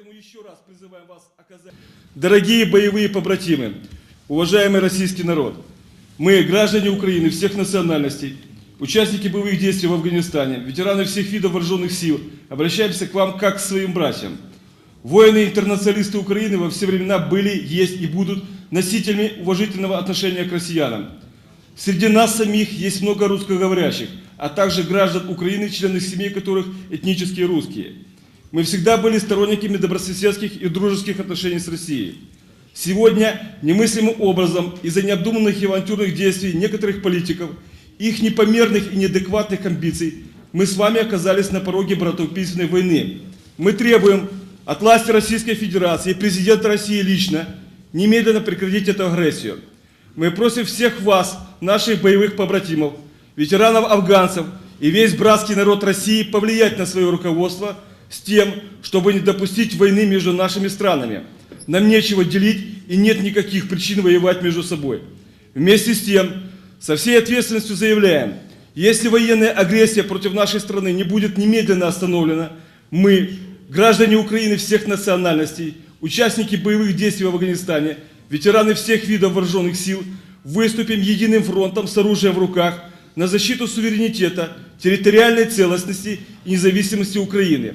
Поэтому еще раз призываем вас оказать... Дорогие боевые побратимы, уважаемый российский народ, мы, граждане Украины всех национальностей, участники боевых действий в Афганистане, ветераны всех видов вооруженных сил, обращаемся к вам как к своим братьям. Воины и интернационалисты Украины во все времена были, есть и будут носителями уважительного отношения к россиянам. Среди нас самих есть много русскоговорящих, а также граждан Украины, члены семей которых этнические русские. Мы всегда были сторонниками добрососедских и дружеских отношений с Россией. Сегодня немыслимым образом из-за необдуманных и авантюрных действий некоторых политиков, их непомерных и неадекватных амбиций, мы с вами оказались на пороге братоубийственной войны. Мы требуем от власти Российской Федерации и президента России лично немедленно прекратить эту агрессию. Мы просим всех вас, наших боевых побратимов, ветеранов-афганцев и весь братский народ России повлиять на свое руководство с тем, чтобы не допустить войны между нашими странами. Нам нечего делить и нет никаких причин воевать между собой. Вместе с тем, со всей ответственностью заявляем, если военная агрессия против нашей страны не будет немедленно остановлена, мы, граждане Украины всех национальностей, участники боевых действий в Афганистане, ветераны всех видов вооруженных сил, выступим единым фронтом с оружием в руках на защиту суверенитета, территориальной целостности и независимости Украины.